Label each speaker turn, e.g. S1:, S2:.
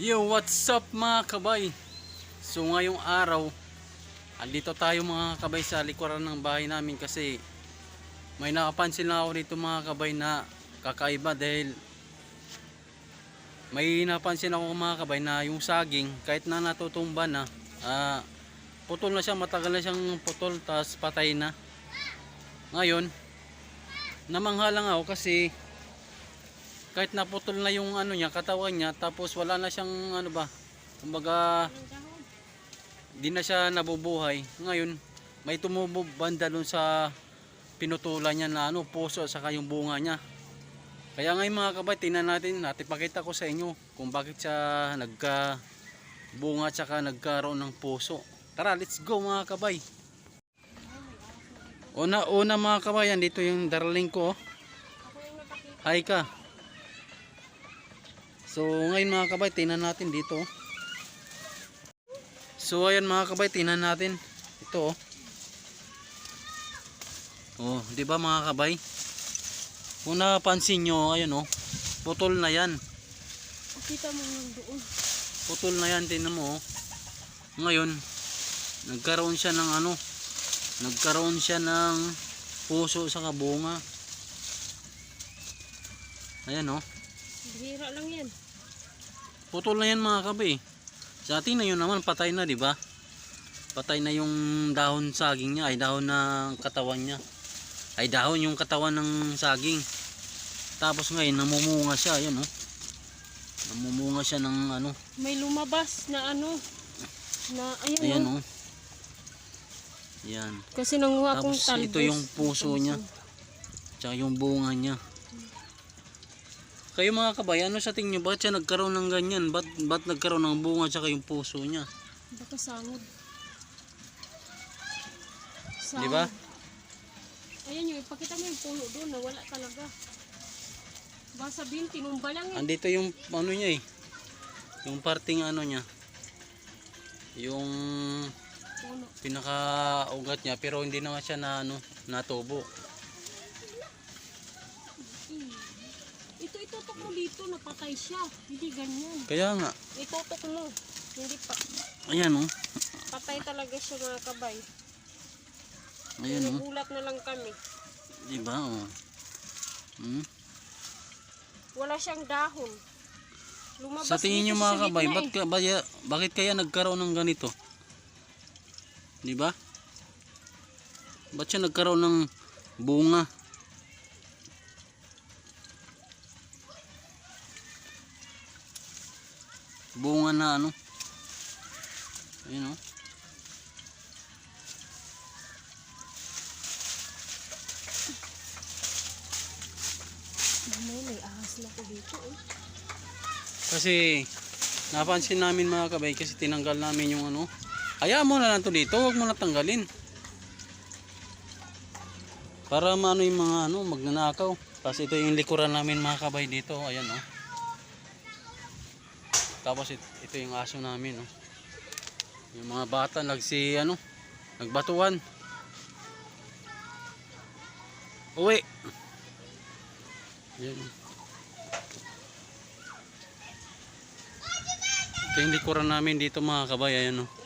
S1: Yo, what's up mga kabay? So ngayong araw, andito tayo mga kabay sa likuran ng bahay namin kasi may nakapansin lang ako dito mga kabay na kakaiba dahil may napansin ako mga kabay na yung saging kahit na natutumba na ah, putol na siya matagal na siyang putol tas patay na ngayon namangha lang ako kasi kahit naputol na yung ano niya, katawan niya, tapos wala na siyang ano ba, kumbaga di na siya nabubuhay. Ngayon, may tumubo banda dun sa pinutulan niya na ano, puso at saka yung bunga niya. Kaya ngayon mga kabay, tingnan natin, natin pakita ko sa inyo kung bakit siya nagka bunga at saka nagkaroon ng puso. Tara, let's go mga kabay. Una, una mga kabayan, dito yung darling ko. oh. Hi ka. So ngayon mga kabay, tingnan natin dito. So ayan mga kabay, tingnan natin. Ito oh. Oh, 'di ba mga kabay? Kung napansin nyo, ayun oh. Putol na 'yan.
S2: Kita mo doon.
S1: Putol na 'yan, tingnan mo oh. Ngayon, nagkaroon siya ng ano? Nagkaroon siya ng puso sa kabunga. Ayan oh.
S2: Bihira lang yan.
S1: Putol na yan mga kabe. Sa atin na yun naman patay na, di ba? Patay na yung dahon saging niya, ay dahon ng katawan niya. Ay dahon yung katawan ng saging. Tapos ngayon namumunga siya, ayan oh. Namumunga siya ng ano,
S2: May lumabas na ano. Na
S1: ayan
S2: oh.
S1: oh. Yan.
S2: Kasi nanguha akong
S1: Tapos
S2: talbos.
S1: ito yung puso niya. Tsaka yung bunga niya. Kayo mga kabay, ano sa tingin nyo? Bakit siya nagkaroon ng ganyan? Ba't, ba't nagkaroon ng bunga tsaka yung puso niya?
S2: Baka sangod.
S1: Di ba?
S2: Ayan yung, ipakita mo yung puno doon na wala talaga. Baka sabihin, tinumba lang eh.
S1: Andito yung ano niya eh. Yung parting ano niya. Yung
S2: Puno.
S1: pinaka-ugat niya pero hindi naman siya na ano, natubo.
S2: Hmm. Ito itutok mo dito, napatay siya. Hindi ganyan.
S1: Kaya nga,
S2: Itutok mo. Hindi pa.
S1: ayan oh.
S2: Patay talaga siya mga kabay.
S1: Ayan oh.
S2: Nagulat na lang kami.
S1: Di ba oh. Hmm?
S2: Wala siyang dahon. Lumabas
S1: Sa tingin
S2: dito
S1: mga kabay, ba't
S2: eh.
S1: ka, baya, bakit kaya nagkaroon ng ganito? Di ba? Ba't siya nagkaroon ng bunga? Bunga na ano? Ayun oh.
S2: May, may ahas na ko dito eh.
S1: Kasi napansin namin mga kabay kasi tinanggal namin yung ano. Hayaan mo na lang to dito, huwag mo na tanggalin. Para maano yung mga ano, magnanakaw. Tapos ito yung likuran namin mga kabay dito, ayan oh. Tapos it- ito yung aso namin oh. Yung mga bata nagsi ano, nagbatuan. Uwi. Yan. Ito yung likuran namin dito mga kabay, ayan oh.